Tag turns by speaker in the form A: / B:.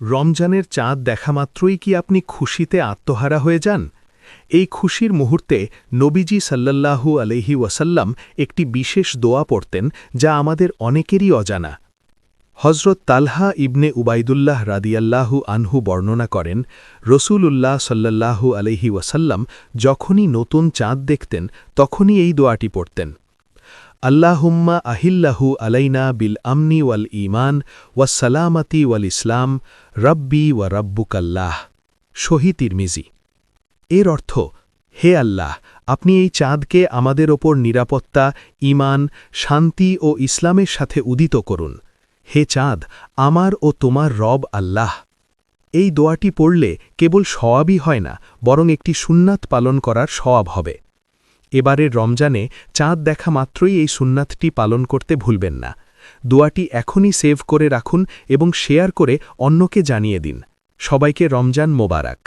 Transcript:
A: রমজানের চাঁদ দেখামাত্রই কি আপনি খুশিতে আত্মহারা হয়ে যান? এই খুশির মুহূর্তে নবীজি সাল্লাল্লাহু আলহি ওয়াসাল্লাম একটি বিশেষ দোয়া পড়তেন যা আমাদের অনেকেরই অজানা। হজরত তালহা ইবনে উবাইদুল্লাহ রাদিয়াল্লাহু আনহু বর্ণনা করেন, রসূলুল্লাহ সাল্লাল্লাহু আলহি ওয়াসাল্লাম যখনই নতুন চাঁদ দেখতেন, তখনই এই দোয়াটি পড়তেন। আল্লাহুম্মা আহিল্লাহু আলাইনা বিল আমনি ওয়াল ইমান ওয়াসালামাতি ওয়াল ইসলাম, রব্বি ওয়া রব্বুকাল্লাহ। শহী তিরমিজি। এর অর্থ, হে আল্লাহ, আপনি এই চাঁদকে আমাদের ওপর নিরাপত্তা ইমান শান্তি ও ইসলামের সাথে উদিত করুন। হে চাঁদ, আমার ও তোমার রব আল্লাহ। এই দোয়াটি পড়লে কেবল সওয়াবই হয় না, বরং একটি সুন্নাত পালন করার সওয়াব হবে। এবারের রমজানে চাঁদ দেখা মাত্রই এই সুন্নাতটি পালন করতে ভুলবেন না। দোয়াটি এখনই সেভ করে রাখুন এবং শেয়ার করে অন্যকে জানিয়ে দিন। সবাইকে রমজান মোবারক।